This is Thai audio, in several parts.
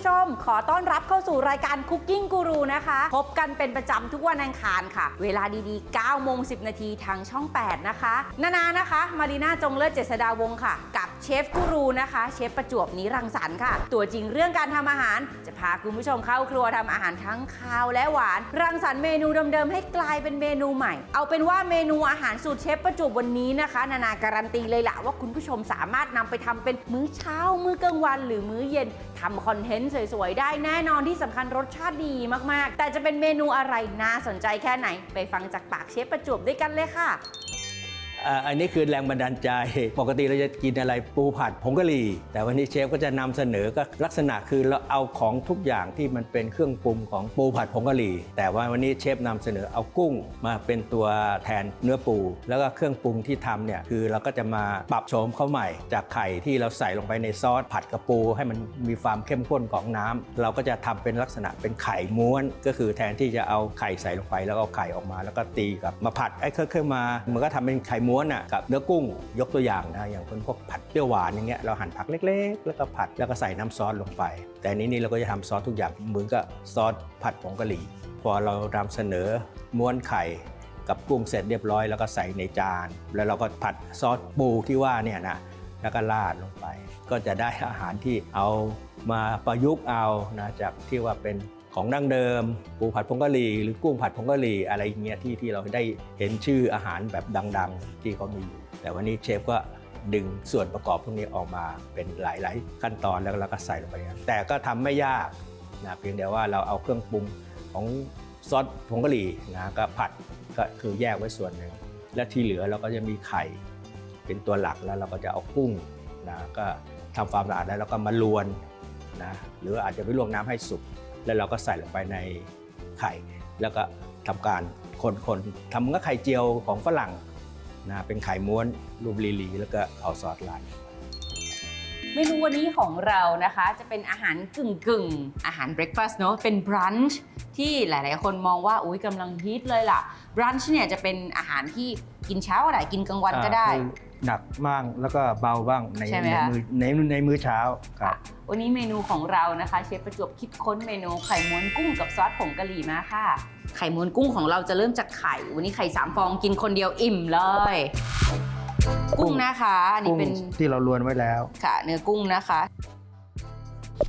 しょう。ขอต้อนรับเข้าสู่รายการ Cooking Guru นะคะ พบกันเป็นประจำทุกวันอังคารค่ะ เวลาดีๆ9โมง10 นาทีทางช่อง 8 นะคะนานานะคะ มารีนาจงเลิศเจษดาวงศ์ค่ะ กับเชฟกูรูนะคะ เชฟประจวบนิรังสรรค์ค่ะ ตัวจริงเรื่องการทำอาหาร จะพาคุณผู้ชมเข้าครัวทำอาหารทั้งคาวและหวาน รังสรรค์เมนูเดิมๆให้กลายเป็นเมนูใหม่ เอาเป็นว่าเมนูอาหารสูตรเชฟประจวบวันนี้นะคะ นานาการันตีเลยละว่าคุณผู้ชมสามารถนำไปทำเป็นมื้อเช้ามื้อกลางวัน หรือมื้อเย็นทำคอนเทนต์สสวยๆ ได้แน่นอนที่สำคัญรสชาติดีมากๆ แต่จะเป็นเมนูอะไรน่าสนใจแค่ไหน ไปฟังจากปากเชฟประจวบด้วยกันเลยค่ะ อันนี้คือแรงบันดาลใจ ปกติเราจะกินอะไรปูผัดผงกะหรี่ แต่วันนี้เชฟก็จะนำเสนอก็ลักษณะคือเราเอาของทุกอย่างที่มันเป็นเครื่องปรุงของปูผัดผงกะหรี่ แต่ว่าวันนี้เชฟนำเสนอเอากุ้งมาเป็นตัวแทนเนื้อปู แล้วก็เครื่องปรุงที่ทำเนี่ยคือเราก็จะมาปรับโฉมเขาใหม่ จากไข่ที่เราใส่ลงไปในซอสผัดกระปู ให้มันมีความเข้มข้นของน้ำเราก็จะทำเป็นลักษณะเป็นไข่ม้วน ก็คือแทนที่จะเอาไข่ใส่ลงไปแล้วเอาไข่ออกมา แล้วก็ตีกับมาผัดไอ้เครื่องมา มันก็ทำเป็นไข่ม้วนอะกับเนื้อกุ้งยกตัวอย่างนะอย่างคนพวกผัดเปรี้ยวหวานอย่างเงี้ยเราหั่นผักเล็ก ๆ แล้วก็ผัดแล้วก็ใส่น้ำซอสลงไป แต่อันนี้นี่เราก็จะทำซอสทุกอย่างเหมือนกับซอสผัดผงกะหรี่ พอเรานำเสนอม้วนไข่กับกุ้งเสร็จเรียบร้อย แล้วก็ใส่ในจาน แล้วเราก็ผัดซอสปูที่ว่าเนี่ยนะแล้วก็ราดลงไป ก็จะได้อาหารที่เอามาประยุกต์เอานะจากที่ว่าเป็น ของดั้งเดิม ปูผัดผงกะหรี่หรือกุ้งผัดผงกะหรี่อะไรอย่างเงี้ยที่ที่เราได้เห็นชื่ออาหารแบบดัง ๆ ที่เขามีอยู่แต่วันนี้เชฟก็ดึงส่วนประกอบพวกนี้ออกมาเป็นหลาย ๆ ขั้นตอนแล้วเราก็ใส่ลงไปนะแต่ก็ทำไม่ยากนะเพียงแต่ว่าเราเอาเครื่องปรุงของซอสผงกะหรี่นะก็ผัดก็คือแยกไว้ส่วนหนึ่งและที่เหลือเราก็จะมีไข่เป็นตัวหลักแล้วเราก็จะเอากุ้งนะก็ทำความสะอาดแล้วเราก็มาลวนนะหรืออาจจะไปลวกน้ำให้สุก แล้วเราก็ใส่ลงไปในไข่ แล้วก็ทำการคนๆทำก็ไข่เจียวของฝรั่งนะเป็นไข่ม้วนรูปลีๆแล้วก็เอาซอสราดเมนูวันนี้ของเรานะคะ จะเป็นอาหารกึ่งกึ่งๆอาหารเบรคฟาสต์เนอะเป็นบรันช์ที่หลาย ๆ คนมองว่าอุ้ยกำลังฮิตเลยล่ะบรันช์เนี่ยจะเป็นอาหารที่กินเช้าก็ได้กินกลางวันก็ได้อ่าคือ หนักบ้างแล้วก็เบาบ้างในใช่ไหมในคะ มือในในมื้อเช้าครับ วันนี้เมนูของเรานะคะ เชฟประจวบคิดค้นเมนูไข่ม้วนกุ้งกับซอสผงกะหรี่มาค่ะ ไข่ม้วนกุ้งของเราจะเริ่มจากไข่ วันนี้ไข่สามฟองกินคนเดียวอิ่มเลย กุ้งนะคะอันนี้กุ้งเป็นที่เราลวนไว้แล้วค่ะเนื้อกุ้งนะคะ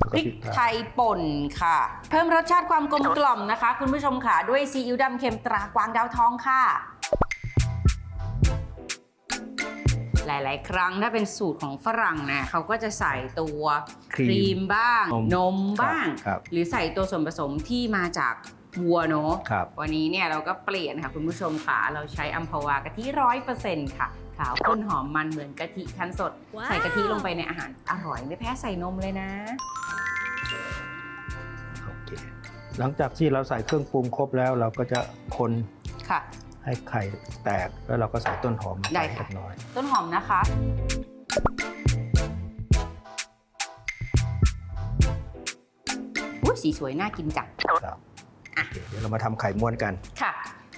พแล้วก็ริกพริกไทไทยยป่นค่ะ เพิ่มรสชาติความกลมกล่อมนะคะ คุณผู้ชมค่ะ ด้วยซีอิ๊วดำเค็มตรากวางดาวทองค่ะ หลาย ๆ ครั้งถ้าเป็นสูตรของฝรั่งนะเขาก็จะใส่ตัวครีมครีมบ้าง นมนมบ้าง ครับหรือใส่ตัวส่วนผสมที่มาจากวัวเนาะครับ วันนี้เนี่ยเราก็เปลี่ยนค่ะคุณผู้ชมค่ะเราใช้อัมพวากะทิร้อยเปอร์เซ็นต์ค่ะ ขาวข้นหอมมันเหมือนกะทิคั้นสด ว้าว ใส่กะทิลงไปในอาหารอร่อยไม่แพ้ใส่นมเลยนะ โอเคหลังจากที่เราใส่เครื่องปรุงครบแล้วเราก็จะคนค่ะ ให้ไข่แตกแล้วเราก็ใส่ต้นหอมลงได้ไปค่ะเล็กน้อย ต้นหอมนะคะ อุ้ยสีสวยน่ากินจัง ครับโอเคเดี๋ยวเรามาทำไข่ม้วนกัน ค่ะ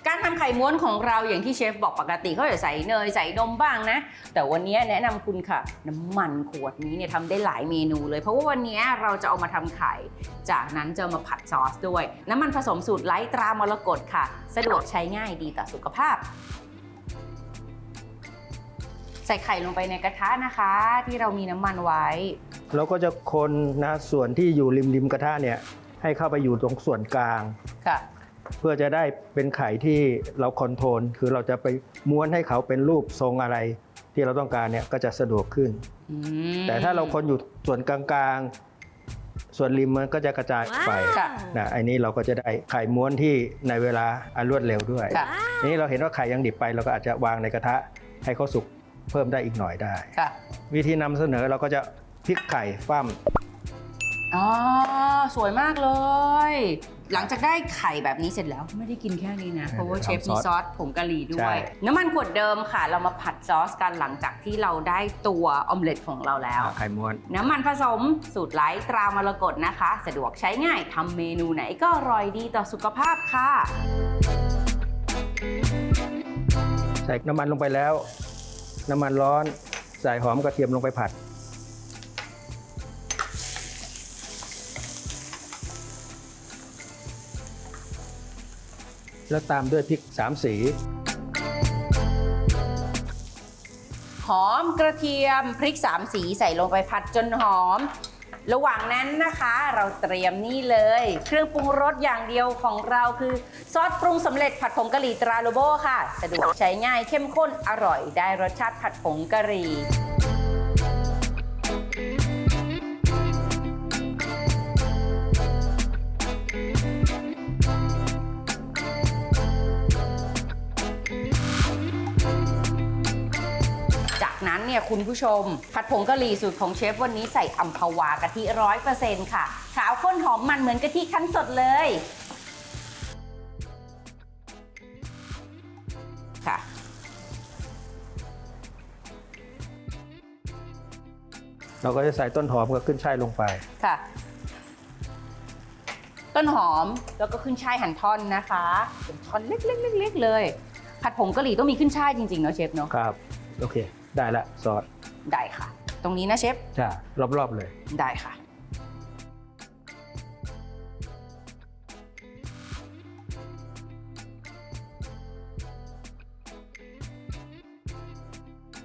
การทำไข่ม้วนของเราอย่างที่เชฟบอกปกติเขาจะใส่เนยใส่นมบ้างนะ แต่วันนี้แนะนำคุณค่ะ น้ำมันขวดนี้เนี่ยทำได้หลายเมนูเลย เพราะว่าวันนี้เราจะเอามาทำไข่ จากนั้นจะเอามาผัดซอสด้วย น้ำมันผสมสูตรไร้ตรามรกตค่ะ สะดวกใช้ง่ายดีต่อสุขภาพ ใส่ไข่ลงไปในกระทะนะคะ ที่เรามีน้ำมันไว้เราก็จะคนนะส่วนที่อยู่ริมริมกระทะเนี่ยให้เข้าไปอยู่ตรงส่วนกลางค่ะ เพื่อจะได้เป็นไข่ที่เราคอนโทรลคือเราจะไปม้วนให้เขาเป็นรูปทรงอะไร ที่เราต้องการเนี่ยก็จะสะดวกขึ้น อืม แต่ถ้าเราคนอยู่ส่วนกลางๆ ส่วนริมมันก็จะกระจายออกไปค่ะนะอันนี้เราก็จะได้ไข่ม้วนที่ในเวลาอันรวดเร็วด้วยค่ะ ทีนี้เราเห็นว่าไข่ยังดิบไปเราก็อาจจะวางในกระทะให้เขาสุกเพิ่มได้อีกหน่อยได้ ค่ะวิธีนำเสนอเราก็จะพลิกไข่ฟ้ามอ๋อสวยมากเลยหลังจากได้ไข่แบบนี้เสร็จแล้วไม่ได้กินแค่นี้นะ เพราะว่าเชฟมีซอสผงกะหรี่ด้วย น้ำมันขวดเดิมค่ะ เรามาผัดซอสกันหลังจากที่เราได้ตัวออมเล็ตของเราแล้ว ไข่ม้วน น้ำมันผสมสูตรไร้ตรามรกตนะคะ สะดวกใช้ง่ายทำเมนูไหนก็อร่อยดีต่อสุขภาพค่ะ ใส่น้ำมันลงไปแล้ว น้ำมันร้อน ใส่หอมกระเทียมลงไปผัด แล้วตามด้วยพริกสามสี หอมกระเทียมพริกสามสีใส่ลงไปผัดจนหอม ระหว่างนั้นนะคะ เราเตรียมนี่เลย เครื่องปรุงรสอย่างเดียวของเราคือ ซอสปรุงสำเร็จผัดผงกะหรี่ตราโลโบค่ะ สะดวกใช้ง่ายเข้มข้นอร่อยได้รสชาติผัดผงกะหรี่ เนี่ยคุณผู้ชม ผัดผงกะหรี่สูตรของเชฟวันนี้ใส่อัมพวากะทิร้อยเปอร์เซ็นต์ค่ะ ขาวข้นหอมมันเหมือนกะทิคั้นสดเลย ค่ะเราก็จะใส่ต้นหอมกับขึ้นช่ายลงไป ค่ะ ต้นหอมแล้วก็ขึ้นช่ายหั่นท่อนนะคะเป็นท่อนเล็กๆๆๆเลย ผัดผงกะหรี่ต้องมีขึ้นช่ายจริงๆเนาะเชฟเนาะ ครับ โอเค ได้ละซอสได้ค่ะ ตรงนี้นะเชฟจ้ารอบๆเลยได้ค่ะ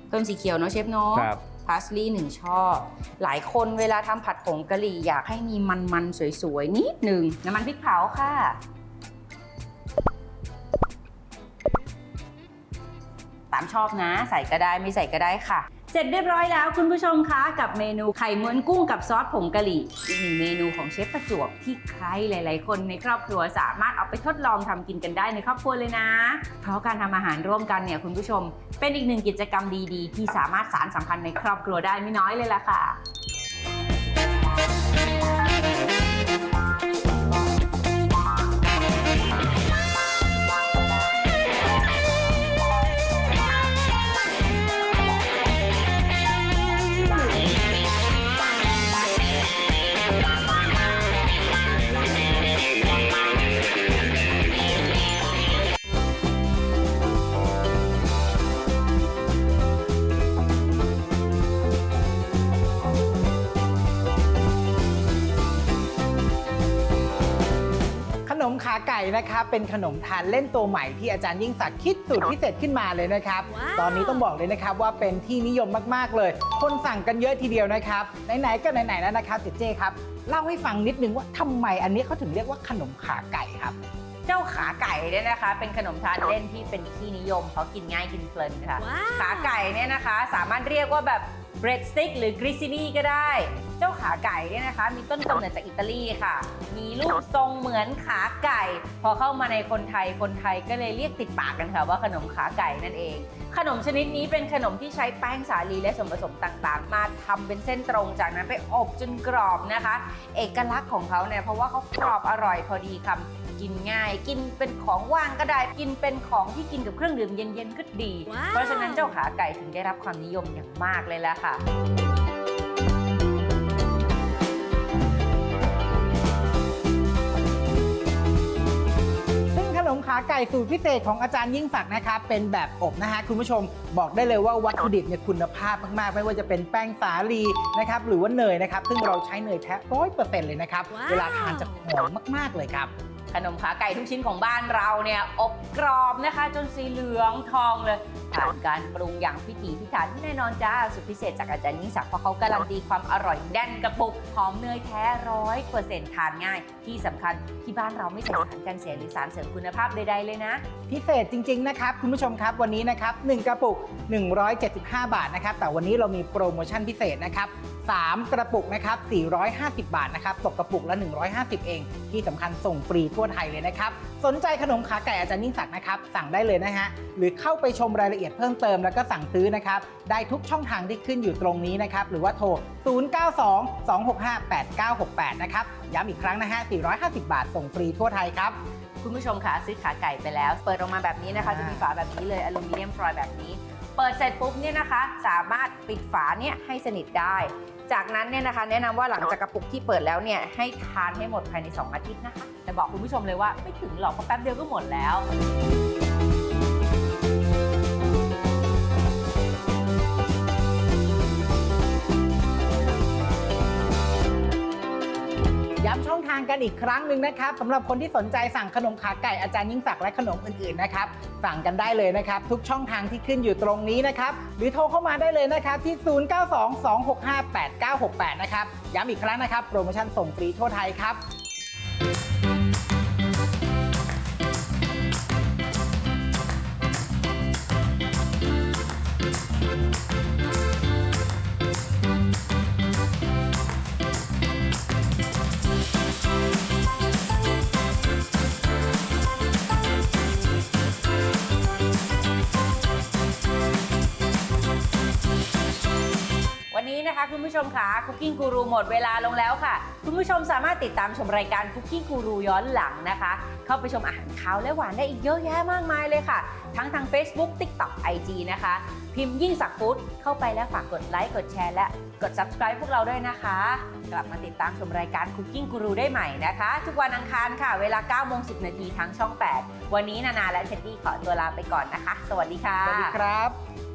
เพิ่มสีเขียวเนาะเชฟเนาะครับพาสลีย์หนึ่งช่อ หลายคนเวลาทำผัดผงกะหรี่อยากให้มีมันๆ สวยๆ นิดหนึ่งน้ำมันพริกเผาค่ะามชอบนะ ใส่ก็ได้ไม่ใส่ก็ได้ค่ะ เสร็จเรียบร้อยแล้วคุณผู้ชมคะกับเมนูไข่ม้วนกุ้งกับซอสผงกะหรี่อีกหนึ่งเมนูของเชฟประจวบที่ใครหลาย ๆ คนในครอบครัวสามารถเอาไปทดลองทำกินกันได้ในครอบครัวเลยนะ เพราะการทำอาหารร่วมกันเนี่ยคุณผู้ชม เป็นอีกหนึ่งกิจกรรมดี ๆ ที่สามารถสานสัมพันธ์ในครอบครัวได้ไม่น้อยเลยล่ะค่ะ นะครับเป็นขนมทานเล่นตัวใหม่ที่อาจารย์ยิ่งศักดิ์คิดสูตรพิเศษขึ้นมาเลยนะครับ ตอนนี้ต้องบอกเลยนะครับว่าเป็นที่นิยมมากๆเลย คนสั่งกันเยอะทีเดียวนะครับไหนๆก็ไหนๆแล้วนะครับเจเจครับเล่าให้ฟังนิดนึงว่าทำไมอันนี้เขาถึงเรียกว่าขนมขาไก่ครับเจ้าขาไก่เนี่ยนะคะ เป็นขนมทานเล่นที่เป็นที่นิยมเพราะกินง่ายกินเพลินค่ะ ขาไก่เนี่ยนะคะ สามารถเรียกว่าแบบ เบรดสติกหรือกริซินี่ก็ได้ เจ้าขาไก่เนี่ยนะคะ มีต้นกำเนิดจากอิตาลีค่ะ มีรูปทรงเหมือนขาไก่ พอเข้ามาในคนไทยคนไทยก็เลยเรียกติดปากกันค่ะว่าขนมขาไก่นั่นเองขนมชนิดนี้เป็นขนมที่ใช้แป้งสาลีและส่วนผสมต่างๆ มาทำเป็นเส้นตรงจากนั้นไปอบจนกรอบนะคะ เอกลักษณ์ของเขาเนี่ยเพราะว่าเขากรอบอร่อยพอดีคำกินง่าย กินเป็นของว่างก็ได้กินเป็นของที่กินกับเครื่องดื่มเย็นๆก็ดี เพราะฉะนั้นเจ้าขาไก่ถึงได้รับความนิยมอย่างมากเลยละค่ะ ขนมขาไก่สูตรพิเศษของอาจารย์ยิ่งศักดิ์นะครับเป็นแบบอบนะฮะคุณผู้ชมบอกได้เลยว่าวัตถุดิบเนี่ยคุณภาพมากๆ ไม่ว่าจะเป็นแป้งสาลีนะครับหรือว่าเนยนะครับ ซึ่งเราใช้เนยแท้ร้อยเปอร์เซ็นต์เลยนะครับ เวลาทานจะหอมมากๆเลยครับ ขนมขาไก่ทุกชิ้นของบ้านเราเนี่ยอบกรอบนะคะ จนสีเหลืองทองเลยผ่านการปรุงอย่างพิถีพิถันที่แน่นอนจ้าสุดพิเศษจากอาจารย์ยิ่งศักดิ์เพราะเขาการันตีความอร่อยแน่นกระปุกหอมเนยแท้ร้อยเปอร์เซ็นต์ทานง่าย ที่สำคัญที่บ้านเราไม่ใส่สารกันเสียหรือสารเสริมคุณภาพใดๆเลยนะ พิเศษจริง ๆ นะครับ คุณผู้ชมครับวันนี้นะครับ1กระปุก 175 บาทนะครับแต่วันนี้เรามีโปรโมชั่นพิเศษนะครับ 3 กระปุกนะครับ450 บาทนะครับตกกระปุกละ 150 เอง ที่สำคัญส่งฟรีทั่วไทยเลยนะครับ สนใจขนมขาไก่อาจารย์ยิ่งศักดิ์นะครับ สั่งได้เลยนะฮะ หรือเข้าไปชมรายละเอียดเพิ่มเติมแล้วก็สั่งซื้อนะครับ ได้ทุกช่องทางที่ขึ้นอยู่ตรงนี้นะครับ หรือว่าโทร 092-265-8968 นะครับ ย้ำอีกครั้งนะฮะ450 บาทส่งฟรีทั่วไทยครับคุณผู้ชมคะซื้อขาไก่ไปแล้ว เปิดออกมาแบบนี้นะคะ จะมีฝาแบบนี้เลยอลูมิเนียมฟอยล์แบบนี้ เปิดเสร็จปุ๊บเนี่ยนะคะ สามารถปิดฝาเนี่ยให้สนิทได้ จากนั้นเนี่ยนะคะ แนะนำว่าหลังจากกระปุกที่เปิดแล้วเนี่ยให้ทานให้หมดภายใน 2 อาทิตย์นะคะ แต่บอกคุณผู้ชมเลยว่าไม่ถึงหรอกเพราะแป๊บเดียวก็หมดแล้ว ย้ำช่องทางกันอีกครั้งหนึ่งนะครับสำหรับคนที่สนใจสั่งขนมขาไก่อาจารย์ยิ่งศักดิ์และขนมอื่นๆนะครับสั่งกันได้เลยนะครับทุกช่องทางที่ขึ้นอยู่ตรงนี้นะครับหรือโทรเข้ามาได้เลยนะครับที่ 0922658968 นะครับย้ำอีกครั้งนะครับโปรโมชั่นส่งฟรีทั่วไทยครับ คุณผู้ชมค่ะคุกกิ้งกูรูหมดเวลาลงแล้วค่ะ คุณผู้ชมสามารถติดตามชมรายการคุกกิ้งกูรูย้อนหลังนะคะ เข้าไปชมอาหารคาวและหวานได้อีกเยอะแยะมากมายเลยค่ะ ทั้งทาง Facebook TikTok IG นะคะ พิมพ์ยิ่งสักฟู้ดเข้าไปแล้วฝากกดไลค์กดแชร์และกด subscribe พวกเราด้วยนะคะ กลับมาติดตามชมรายการคุกกิ้งกูรูได้ใหม่นะคะ ทุกวันอังคารค่ะ เวลา9โมง10 นาทีทางช่อง 8 วันนี้นานาและเท็ดดี้ขอตัวลาไปก่อนนะคะ สวัสดีค่ะ สวัสดีครับ